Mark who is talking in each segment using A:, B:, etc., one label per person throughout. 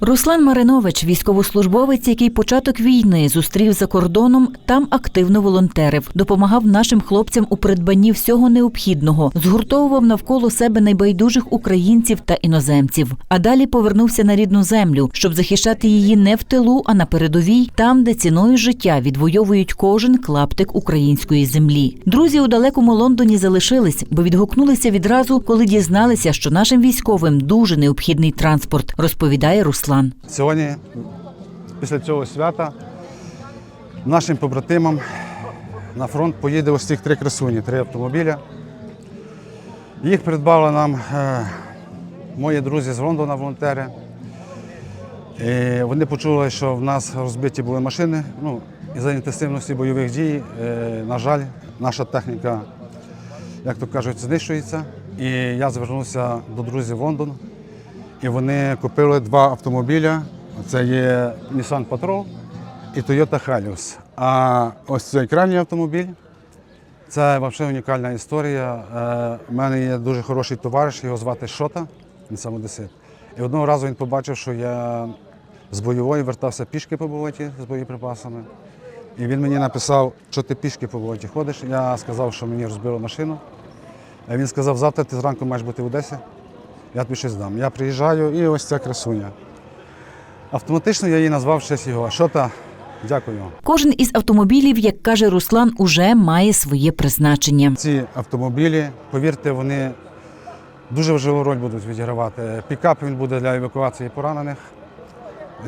A: Руслан Маринович, військовослужбовець, який початок війни зустрів за кордоном, там активно волонтерив, допомагав нашим хлопцям у придбанні всього необхідного, згуртовував навколо себе найбайдужих українців та іноземців. А далі повернувся на рідну землю, щоб захищати її не в тилу, а на передовій, там, де ціною життя відвоюють кожен клаптик української землі. Друзі у далекому Лондоні залишились, бо відгукнулися відразу, коли дізналися, що нашим військовим дуже необхідний транспорт, розповідає Руслан.
B: Сьогодні, після цього свята, нашим побратимам на фронт поїде ось цих три красуні, три автомобіля. Їх придбали нам е, мої друзі з Лондона, волонтери. І вони почули, що в нас розбиті були машини. Ну, і за інтенсивності бойових дій, е, на жаль, наша техніка, як то кажуть, знищується. І я звернувся до друзів в Лондон. І вони купили два автомобіля. Це є Nissan Patrol і Toyota Hilux. А ось цей крайній автомобіль це взагалі унікальна історія. Е, У мене є дуже хороший товариш, його звати Шота, він сам. І одного разу він побачив, що я з бойової вертався пішки по болоті з боєприпасами. І він мені написав, що ти пішки по болоті ходиш. Я сказав, що мені розбило машину. Він сказав, завтра ти зранку маєш бути в Одесі я тобі щось дам. Я приїжджаю і ось ця красуня. Автоматично я її назвав в честь його. Шота, дякую.
A: Кожен із автомобілів, як каже Руслан, уже має своє призначення.
B: Ці автомобілі, повірте, вони дуже важливу роль будуть відігравати. Пікап він буде для евакуації поранених.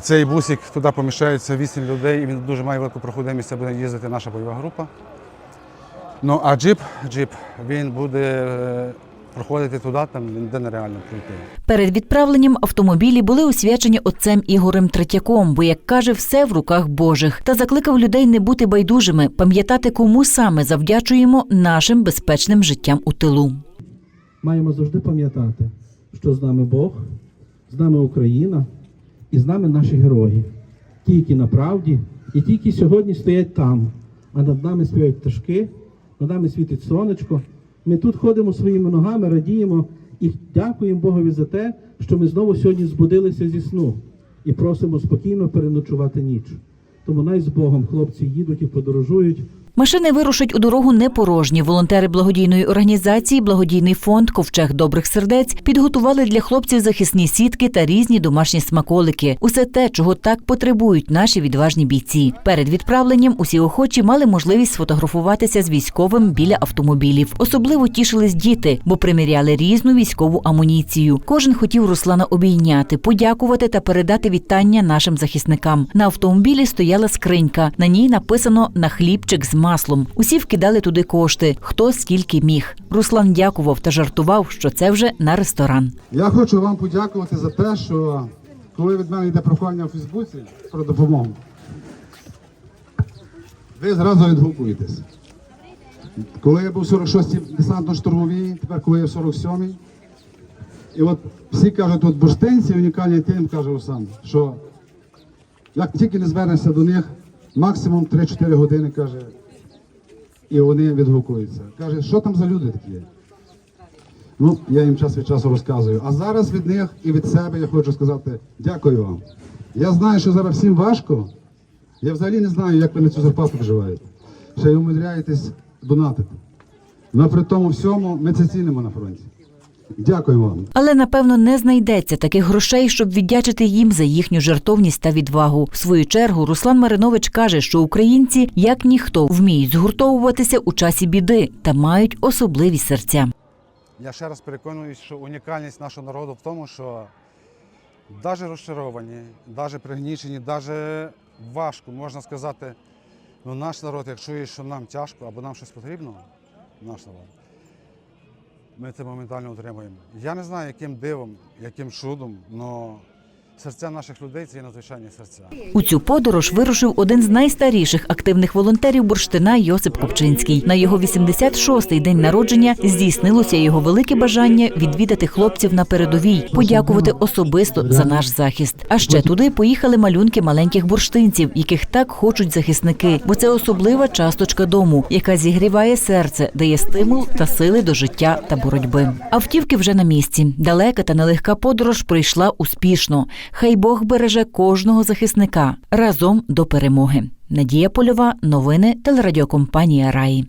B: Цей бусик туди поміщається 8 людей, і він дуже має велику проходимість, буде їздити наша бойова група. Ну а джип, джип він буде е, проходити туди, там, де нереально пройти.
A: Перед відправленням автомобілі були освячені отцем Ігорем Третьяком, бо, як каже, все в руках Божих, та закликав людей не бути байдужими, пам'ятати, кому саме завдячуємо нашим безпечним життям у тилу.
C: маємо завжди пам'ятати, що з нами Бог, з нами Україна і з нами наші герої. Ті, які на правді, і ті, які сьогодні стоять там, а над нами співають пташки, над нами світить сонечко. Ми тут ходимо своїми ногами, радіємо і дякуємо Богові за те, що ми знову сьогодні збудилися зі сну і просимо спокійно переночувати ніч. Тому най з Богом хлопці їдуть і подорожують.
A: Машини вирушать у дорогу не порожні. Волонтери благодійної організації Благодійний фонд Ковчег добрих сердець підготували для хлопців захисні сітки та різні домашні смаколики. Усе те, чого так потребують наші відважні бійці. Перед відправленням усі охочі мали можливість сфотографуватися з військовим біля автомобілів. Особливо тішились діти, бо приміряли різну військову амуніцію. Кожен хотів Руслана обійняти, подякувати та передати вітання нашим захисникам. На автомобілі стояла скринька. На ній написано на хлібчик з маслом. Усі вкидали туди кошти, хто скільки міг. Руслан дякував та жартував, що це вже на ресторан.
D: Я хочу вам подякувати за те, що коли від мене йде прохання у Фейсбуці про допомогу, ви зразу відгукуєтесь. Коли я був в 46-й десантно-штурмовій, тепер коли я в 47-й. І от всі кажуть, от бурштинці унікальні тим, каже Руслан, що як тільки не звернешся до них, максимум 3-4 години каже, і вони відгукуються. Каже, що там за люди такі? Ну, я їм час від часу розказую. А зараз від них і від себе я хочу сказати дякую вам. Я знаю, що зараз всім важко. Я взагалі не знаю, як ви на цю зарплату вживаєте. Ще й умудряєтесь донатити. Але при тому всьому ми це цінимо на фронті. Дякую вам.
A: Але напевно не знайдеться таких грошей, щоб віддячити їм за їхню жертовність та відвагу. В свою чергу Руслан Маринович каже, що українці, як ніхто, вміють згуртовуватися у часі біди та мають особливі серця.
B: Я ще раз переконуюсь, що унікальність нашого народу в тому, що навіть розчаровані, навіть пригнічені, навіть важко, можна сказати, ну наш народ, як чує, що нам тяжко або нам щось потрібно, наш народ, ми це моментально отримуємо. Я не знаю, яким дивом, яким чудом, але серця наших людей це надзвичайні серця.
A: У цю подорож вирушив один з найстаріших активних волонтерів бурштина Йосип Копчинський. На його 86-й день народження здійснилося його велике бажання відвідати хлопців на передовій, подякувати особисто за наш захист. А ще туди поїхали малюнки маленьких бурштинців, яких так хочуть захисники, бо це особлива часточка дому, яка зігріває серце, дає стимул та сили до життя та боротьби. Автівки вже на місці. Далека та нелегка подорож пройшла успішно. Хай Бог береже кожного захисника разом до перемоги. Надія Польова, новини телерадіокомпанія Раї.